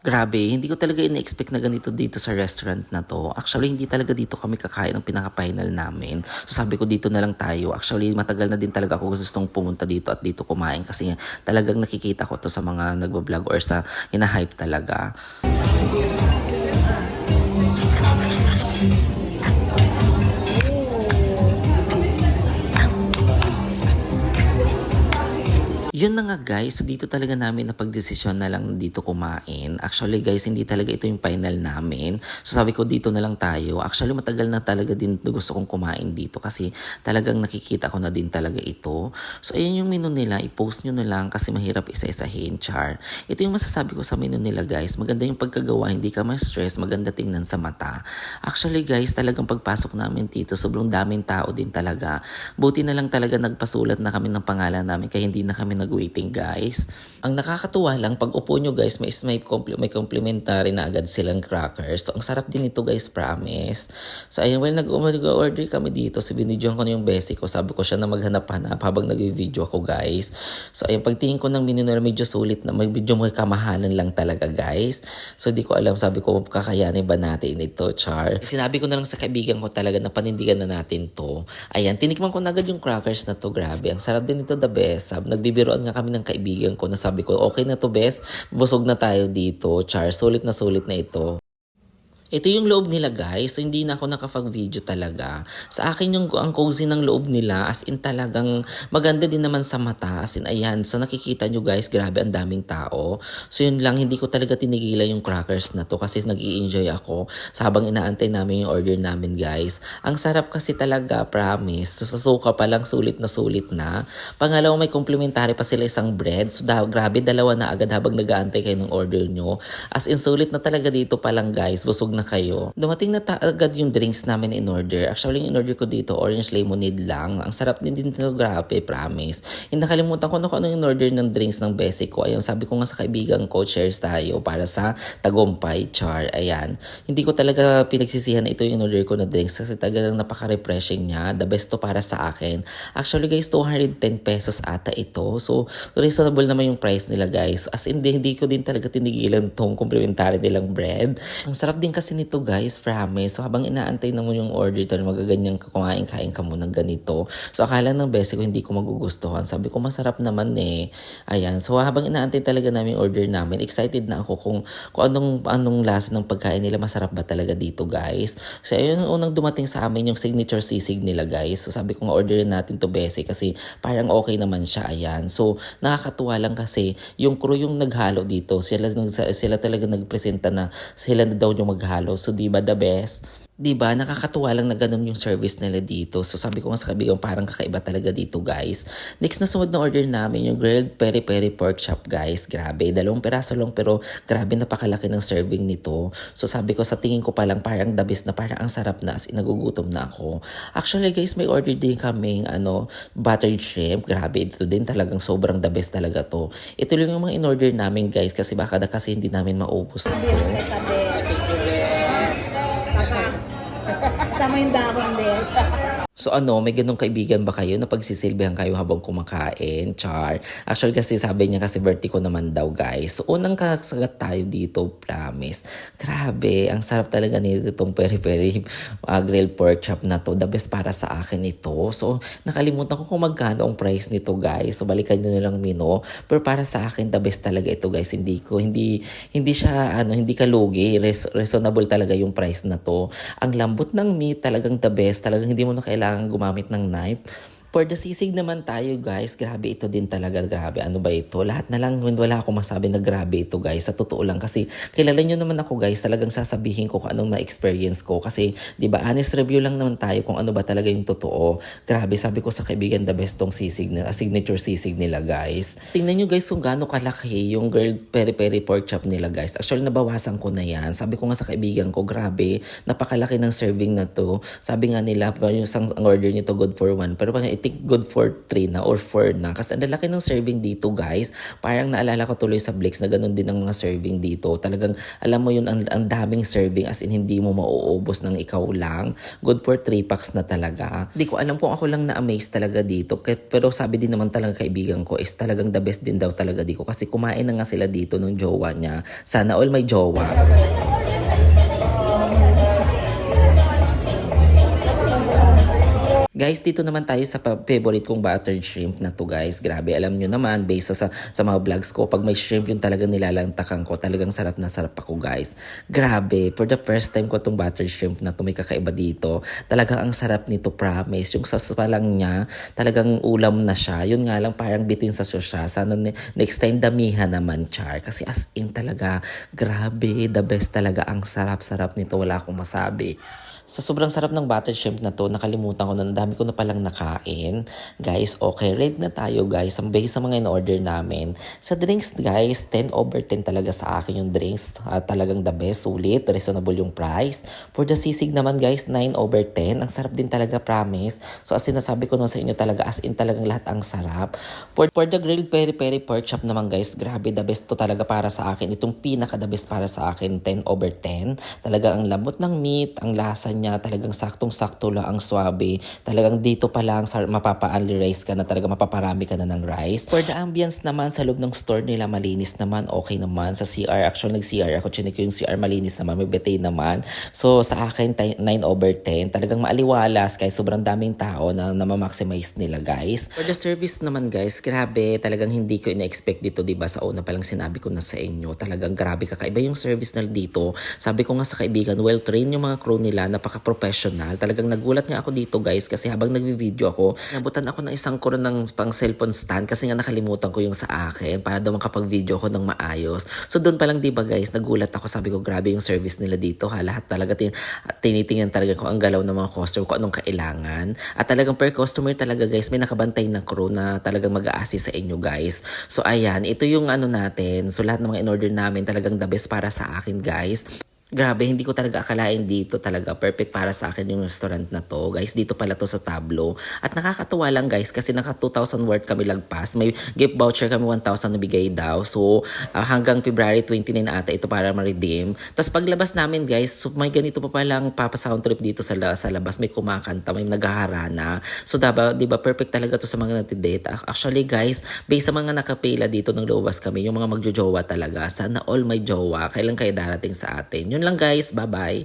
Grabe, hindi ko talaga ina-expect na ganito dito sa restaurant na to. Actually, hindi talaga dito kami kakain ng pinaka-final namin. So sabi ko dito na lang tayo. Actually, matagal na din talaga ako gustong pumunta dito at dito kumain kasi talagang nakikita ko to sa mga nagbablog or sa hinahype talaga. Yun na nga guys, so dito talaga namin napagdesisyon na lang dito kumain. Actually guys, hindi talaga ito yung final namin. So sabi ko dito na lang tayo. Actually matagal na talaga din gusto kong kumain dito kasi talagang nakikita ko na din talaga ito. So ayun yung menu nila, i-post nyo na lang kasi mahirap isa-isahin, char. Ito yung masasabi ko sa menu nila guys. Maganda yung pagkagawa, hindi ka ma-stress, maganda tingnan sa mata. Actually guys, talagang pagpasok namin dito, sobrang daming tao din talaga. Buti na lang talaga nagpasulat na kami ng pangalan namin kaya hindi na kami nag-waiting guys. Ang nakakatuwa lang, pag upo nyo guys, may, may, compli- may complimentary na agad silang crackers. So ang sarap din ito guys, promise. So ayun, well, nag-order kami dito. So binidyoan ko na yung basic ko. Sabi ko siya na maghanap-hanap habang nag-video ako guys. So ayun, pagtingin ko ng menu na medyo sulit na, medyo may kamahalan lang talaga guys. So di ko alam, sabi ko, kakayanin ba natin ito, Char? Sinabi ko na lang sa kaibigan ko talaga na panindigan na natin to. Ayan, tinikman ko na agad yung crackers na to, grabe. Ang sarap din ito, the best. Sabi, nagbibiroan nga kami ng kaibigan ko na sabi ko, okay na to, best. Busog na tayo dito, Char. Sulit na sulit na ito. Ito yung loob nila guys, so hindi na ako nakapag-video talaga. Sa akin yung ang cozy ng loob nila, as in talagang maganda din naman sa mata. As in ayan, so nakikita nyo guys, grabe ang daming tao. So yun lang, hindi ko talaga tinigilan yung crackers na to kasi nag enjoy ako sa habang inaantay namin yung order namin guys. Ang sarap kasi talaga, promise. So sa suka pa lang, sulit na sulit na. Pangalawa, may complimentary pa sila isang bread. So da- grabe, dalawa na agad habang nag-aantay kayo ng order nyo. As in, sulit na talaga dito pa lang guys, busog na kayo. Dumating na agad yung drinks namin in order. Actually, yung in order ko dito, orange lemonade lang. Ang sarap din din grabe, promise. Hindi nakalimutan ko na kung ano yung order ng drinks ng basic ko. Ayun, sabi ko nga sa kaibigan ko, shares tayo para sa tagumpay, char. Ayan. Hindi ko talaga pinagsisihan na ito yung in order ko na drinks kasi talagang napaka-refreshing niya. The best to para sa akin. Actually guys, 210 pesos ata ito. So, reasonable naman yung price nila guys. As in, di- hindi ko din talaga tinigilan tong complimentary nilang bread. Ang sarap din kasi nito guys, promise. So, habang inaantay na mo yung order to, magaganyang kumain-kain ka mo ng ganito. So, akala ng best ko hindi ko magugustuhan. Sabi ko, masarap naman eh. Ayan. So, habang inaantay talaga namin order namin, excited na ako kung, kung anong, anong lasa ng pagkain nila. Masarap ba talaga dito guys? So, ayun unang dumating sa amin yung signature sisig nila guys. So, sabi ko nga orderin natin to besi kasi parang okay naman siya. Ayan. So, nakakatuwa lang kasi yung crew yung naghalo dito. Sila, sila talaga nagpresenta na sila na daw yung maghalo. So, di ba the best? Di ba nakakatuwa lang na ganun yung service nila dito. So sabi ko nga sa kaibigan, parang kakaiba talaga dito guys. Next na sunod na order namin, yung grilled peri-peri pork chop guys. Grabe, dalawang peraso lang pero grabe napakalaki ng serving nito. So sabi ko sa tingin ko pa lang parang the best na parang ang sarap na as in nagugutom na ako. Actually guys, may order din kaming ano, buttered shrimp. Grabe, ito din talagang sobrang the best talaga to. Ito lang yung mga in-order namin guys kasi baka na kasi hindi namin maubos na to. sa may dakon. So ano, may ganong kaibigan ba kayo na pagsisilbihan kayo habang kumakain? Char. Actually kasi sabi niya kasi ko naman daw guys. So unang kasagat tayo dito, promise. Grabe, ang sarap talaga nito itong peri-peri uh, grilled pork chop na to. The best para sa akin ito. So nakalimutan ko kung magkano ang price nito guys. So balikan nyo na lang mino. Pero para sa akin, the best talaga ito guys. Hindi ko, hindi, hindi siya, ano, hindi ka lugi. Res- reasonable talaga yung price na to. Ang lambot ng meat, talagang the best. Talagang hindi mo na kailangan gumamit ng knife. For the sisig naman tayo guys, grabe ito din talaga, grabe. Ano ba ito? Lahat na lang, wala ako masabi na grabe ito guys. Sa totoo lang kasi kilala nyo naman ako guys, talagang sasabihin ko kung anong na-experience ko. Kasi di ba honest review lang naman tayo kung ano ba talaga yung totoo. Grabe, sabi ko sa kaibigan, the best tong sisig, na, signature sisig nila guys. Tingnan nyo guys kung gaano kalaki yung girl peri-peri pork chop nila guys. Actually, nabawasan ko na yan. Sabi ko nga sa kaibigan ko, grabe, napakalaki ng serving na to. Sabi nga nila, yung isang ang order nito good for one. Pero pag think good for 3 na or 4 na. Kasi ang lalaki ng serving dito guys. Parang naalala ko tuloy sa Blix na ganun din ang mga serving dito. Talagang alam mo yun, ang, ang daming serving as in hindi mo mauubos ng ikaw lang. Good for 3 packs na talaga. Hindi ko alam kung ako lang na-amaze talaga dito. Pero sabi din naman talaga kaibigan ko is talagang the best din daw talaga dito. Kasi kumain na nga sila dito nung jowa niya. Sana all may jowa. Guys, dito naman tayo sa favorite kong buttered shrimp na to guys. Grabe, alam nyo naman, based sa, sa mga vlogs ko, pag may shrimp yung talagang nilalantakan ko, talagang sarap na sarap ako guys. Grabe, for the first time ko itong buttered shrimp na to, may kakaiba dito. Talagang ang sarap nito, promise. Yung sauce lang niya, talagang ulam na siya. Yun nga lang, parang bitin sa sauce siya. Sana ne- next time damihan naman, Char. Kasi as in talaga, grabe, the best talaga. Ang sarap-sarap nito, wala akong masabi. Sa sobrang sarap ng butter shrimp na to, nakalimutan ko na ang dami ko na palang nakain. Guys, okay, ready na tayo guys. Ang base sa mga in-order namin. Sa drinks guys, 10 over 10 talaga sa akin yung drinks. Ah, talagang the best, sulit, reasonable yung price. For the sisig naman guys, 9 over 10. Ang sarap din talaga, promise. So as sinasabi ko nun sa inyo talaga, as in talagang lahat ang sarap. For, for the grilled peri-peri pork chop naman guys, grabe, the best to talaga para sa akin. Itong pinaka the best para sa akin, 10 over 10. Talaga ang lambot ng meat, ang lasa niya, talagang saktong-sakto lang, ang swabe. Talagang dito pa lang sa mapapa-only rice ka na, talaga mapaparami ka na ng rice. For the ambience naman, sa loob ng store nila, malinis naman, okay naman. Sa CR, actually nag-CR ako, chinik yung CR, malinis naman, may betay naman. So sa akin, tay- 9 over 10. Talagang maaliwalas, kaya sobrang daming tao na, na ma-maximize nila, guys. For the service naman, guys, grabe, talagang hindi ko ina-expect dito, di ba? Sa una pa lang sinabi ko na sa inyo, talagang grabe kakaiba yung service na dito. Sabi ko nga sa kaibigan, well-trained yung mga crew nila, napaka-professional. Talagang nagulat nga ako dito, guys, kasi habang nagvi-video ako, nabutan ako ng isang kuron ng pang cellphone stand kasi nga nakalimutan ko yung sa akin para daw makapag-video ako ng maayos. So doon pa lang, di ba guys, nagulat ako. Sabi ko, grabe yung service nila dito. Ha, lahat talaga tin tinitingnan talaga ko ang galaw ng mga customer ko, anong kailangan. At talagang per customer talaga guys, may nakabantay na crew na talagang mag-a-assist sa inyo guys. So ayan, ito yung ano natin. So lahat ng mga in-order namin talagang the best para sa akin guys. Grabe, hindi ko talaga akalain dito talaga perfect para sa akin yung restaurant na to. Guys, dito pala to sa Tablo. At nakakatuwa lang guys kasi naka 2,000 worth kami lagpas. May gift voucher kami 1,000 na bigay daw. So, ah, hanggang February 29 ata ito para ma-redeem. Tapos paglabas namin guys, so may ganito pa palang papa sound trip dito sa, sa labas. May kumakanta, may naghaharana. So, diba, diba perfect talaga to sa mga natidate. Actually guys, based sa mga nakapila dito nung lumabas kami, yung mga magjojowa talaga. Sana all may jowa. Kailan kayo darating sa atin? Yun lang guys. Bye-bye.